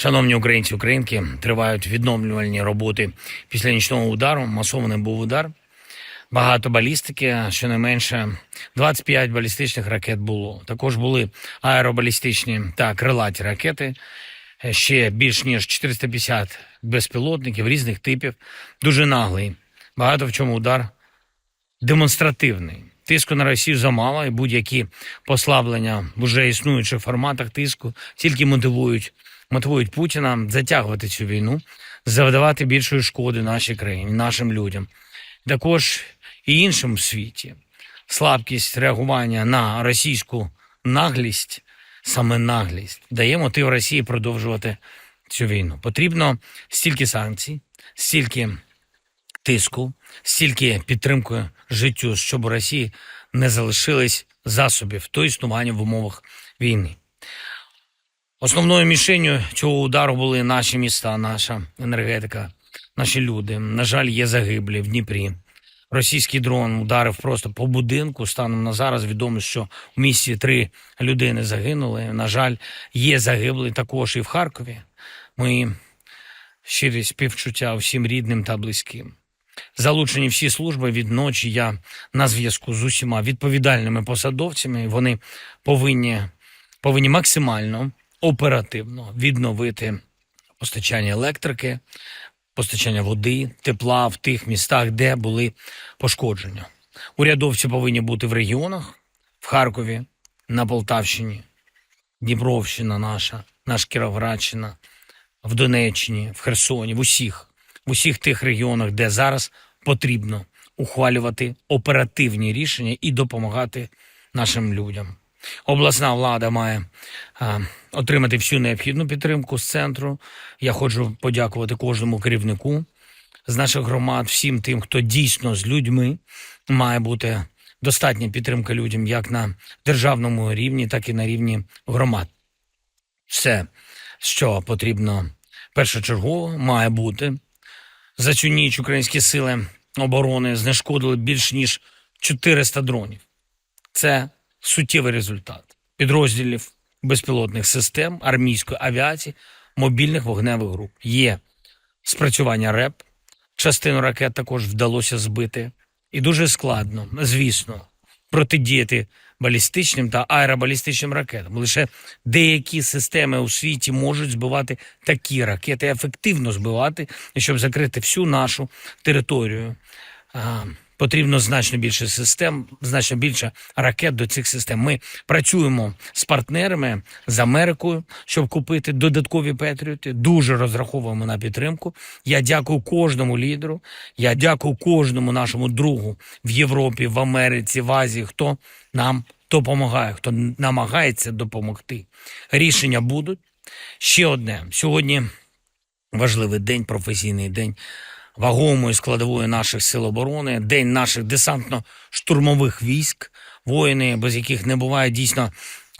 Шановні українці, українки, тривають відновлювальні роботи після нічного удару. Масований був удар. Багато балістики, щонайменше 25 балістичних ракет було. Також були аеробалістичні та крилаті ракети. Ще більш ніж 450 безпілотників різних типів. Дуже наглий. Багато в чому удар демонстративний. Тиску на Росію замало, і будь-які послаблення в уже існуючих форматах тиску тільки мотивують, мотивують Путіна затягувати цю війну, завдавати більшої шкоди нашій країні, нашим людям, також і іншим в світі. Слабкість реагування на російську наглість, саме наглість, дає мотив Росії продовжувати цю війну. Потрібно стільки санкцій, стільки тиску, стільки підтримкою життю, щоб у Росії не залишились засобів до існування в умовах війни. Основною мішенью цього удару були наші міста, наша енергетика, наші люди. На жаль, є загиблі в Дніпрі. Російський дрон ударив просто по будинку. Станом на зараз відомо, що в місті три людини загинули. На жаль, є загиблі також і в Харкові. Ми щирі співчуття всім рідним та близьким. Залучені всі служби від ночі. Я на зв'язку з усіма відповідальними посадовцями. Вони повинні, повинні максимально оперативно відновити постачання електрики, постачання води, тепла в тих містах, де були пошкодження. Урядовці повинні бути в регіонах, в Харкові, на Полтавщині, Дніпровщина наша, наш Кіровоградщина, в Донеччині, в Херсоні, в усіх, в усіх тих регіонах, де зараз потрібно ухвалювати оперативні рішення і допомагати нашим людям. Обласна влада має а, отримати всю необхідну підтримку з центру. Я хочу подякувати кожному керівнику з наших громад, всім тим, хто дійсно з людьми має бути достатня підтримка людям як на державному рівні, так і на рівні громад. Все, що потрібно першочергово, має бути. За цю ніч українські сили оборони знешкодили більш ніж 400 дронів. Це суттєвий результат підрозділів безпілотних систем, армійської авіації, мобільних вогневих груп. Є спрацювання РЕП, частину ракет також вдалося збити. І дуже складно, звісно, протидіяти балістичним та аеробалістичним ракетам. Лише деякі системи у світі можуть збивати такі ракети, ефективно збивати, щоб закрити всю нашу територію. Потрібно значно більше систем, значно більше ракет до цих систем. Ми працюємо з партнерами з Америкою, щоб купити додаткові Петріоти. Дуже розраховуємо на підтримку. Я дякую кожному лідеру. Я дякую кожному нашому другу в Європі, в Америці, в Азії, хто нам допомагає, хто намагається допомогти. Рішення будуть. Ще одне сьогодні важливий день, професійний день вагомою складовою наших сил оборони, день наших десантно-штурмових військ, воїни, без яких не буває дійсно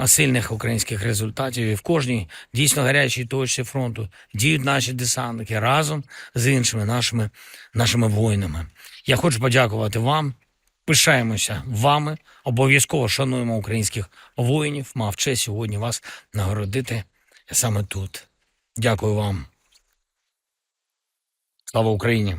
сильних українських результатів. І в кожній дійсно гарячій точці фронту діють наші десантники разом з іншими нашими, нашими воїнами. Я хочу подякувати вам. Пишаємося вами. Обов'язково шануємо українських воїнів. Мав честь сьогодні вас нагородити саме тут. Дякую вам. Слава Україні!